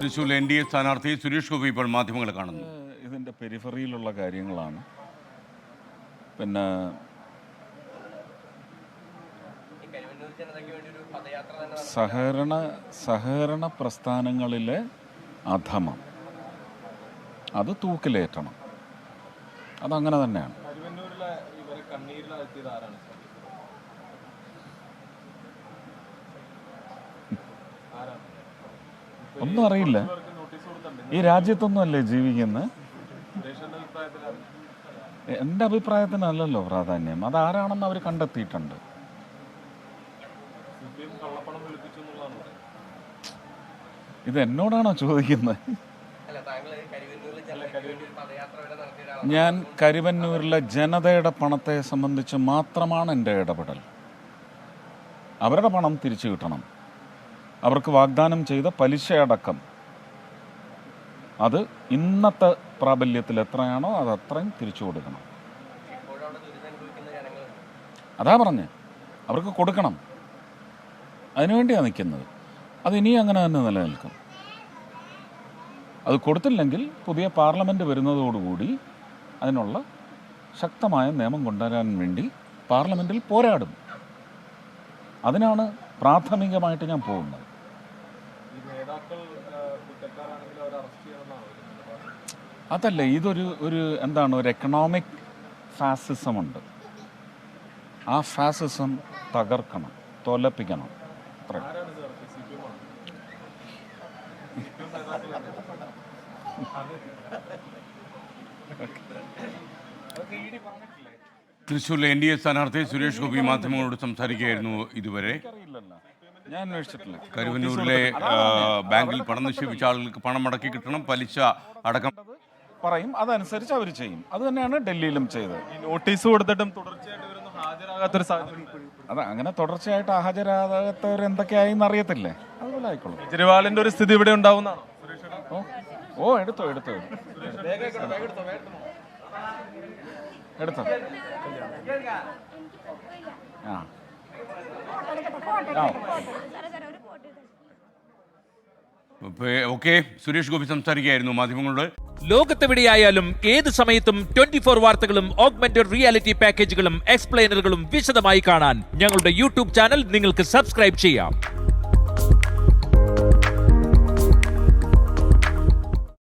Thrissur N D A സ്ഥാനാർത്ഥി സുരേഷ് ഗോപി ഇപ്പോൾ മാധ്യമങ്ങളെ കാണുന്നു. ഇതിന്റെ പെരിഫറിയിലുള്ള കാര്യങ്ങളാണ്. പിന്നെ സഹകരണ സഹകരണ പ്രസ്ഥാനങ്ങളിലെ അധമം. അത് തൂക്കിലേറ്റണം. അതങ്ങനെ തന്നെയാണ്. ഒന്നും അറിയില്ല. ഈ രാജ്യത്തൊന്നും അല്ലേ ജീവിക്കുന്നത് എന്റെ അഭിപ്രായത്തിനല്ലല്ലോ പ്രാധാന്യം. അതാരാണെന്ന് അവർ കണ്ടെത്തിയിട്ടുണ്ട്. ഇത് എന്നോടാണോ ചോദിക്കുന്നത് ഞാൻ കരുവന്നൂരിലെ ജനതയുടെ പണത്തെ സംബന്ധിച്ച് മാത്രമാണ് എന്റെ ഇടപെടൽ. അവരുടെ പണം തിരിച്ചു കിട്ടണം. അവർക്ക് വാഗ്ദാനം ചെയ്ത പലിശയടക്കം. അത് ഇന്നത്തെ പ്രാബല്യത്തിൽ എത്രയാണോ അത് അത്രയും തിരിച്ചു കൊടുക്കണം. അതാ പറഞ്ഞേ. അവർക്ക് കൊടുക്കണം. അതിനുവേണ്ടിയാണ് നിൽക്കുന്നത് അത് ഇനിയും അങ്ങനെ തന്നെ നിലനിൽക്കും. അത് കൊടുത്തില്ലെങ്കിൽ പുതിയ പാർലമെന്റ് വരുന്നതോടുകൂടി അതിനുള്ള ശക്തമായ നിയമം കൊണ്ടുവരാൻ വേണ്ടി പാർലമെന്റിൽ പോരാടും. അതിനാണ് പ്രാഥമികമായിട്ട് ഞാൻ പോകുന്നത്. അതല്ല ഇതൊരു ഒരു എന്താണ് ഒരു എക്കണോമിക് ഫാസിസം ഉണ്ട്. ആ ഫാസിസം തകർക്കണം തോലപ്പിക്കണം. അത്ര. തൃശ്ശൂരിലെ എൻ ഡി എ സ്ഥാനാർത്ഥി സുരേഷ് ഗോപി മാധ്യമങ്ങളോട് സംസാരിക്കുകയായിരുന്നു ഇതുവരെ. ഞാൻ അന്വേഷിച്ചിട്ടില്ല. കരുവന്നൂരിലെ ബാങ്കിൽ പണം നിക്ഷേപിച്ച ആളുകൾക്ക് പണം മടക്കി കിട്ടണം പലിശ അടക്കം. പറയും അതനുസരിച്ച് അവർ ചെയ്യും. അത് തന്നെയാണ് ഡൽഹിയിലും ചെയ്തത്. ഈ നോട്ടീസ് കൊടുത്തിട്ടും തുടർച്ചയായിട്ട് ഇവരൊന്നും ഹാജരാകാത്തൊരു സാഹചര്യം അത് അങ്ങനെ തുടർച്ചയായിട്ട് ഹാജരാകാത്തവർ എന്തൊക്കെയായിന്ന് അറിയത്തില്ലേ? അതുപോലെ ആയിക്കോളും. കെജ്രിവാളിന്റെ ഒരു സ്ഥിതി ഇവിടെ ഉണ്ടാവുന്നതാണോ? ഓ ഓ എടുത്തോ എടുത്തോ. എടുത്തോ. ആ ആ. ഓക്കെ സുരേഷ് ഗോപി സംസാരിക്കുകയായിരുന്നു മാധ്യമങ്ങളോട്. ലോകത്തെവിടെയായാലും ഏത് സമയത്തും ട്വന്റി ഫോർ വാർത്തകളും ഓഗ്മെന്റഡ് റിയാലിറ്റി പാക്കേജുകളും എക്സ്പ്ലെയിനറുകളും വിശദമായി കാണാൻ ഞങ്ങളുടെ യൂട്യൂബ് ചാനൽ നിങ്ങൾക്ക് സബ്സ്ക്രൈബ് ചെയ്യാം.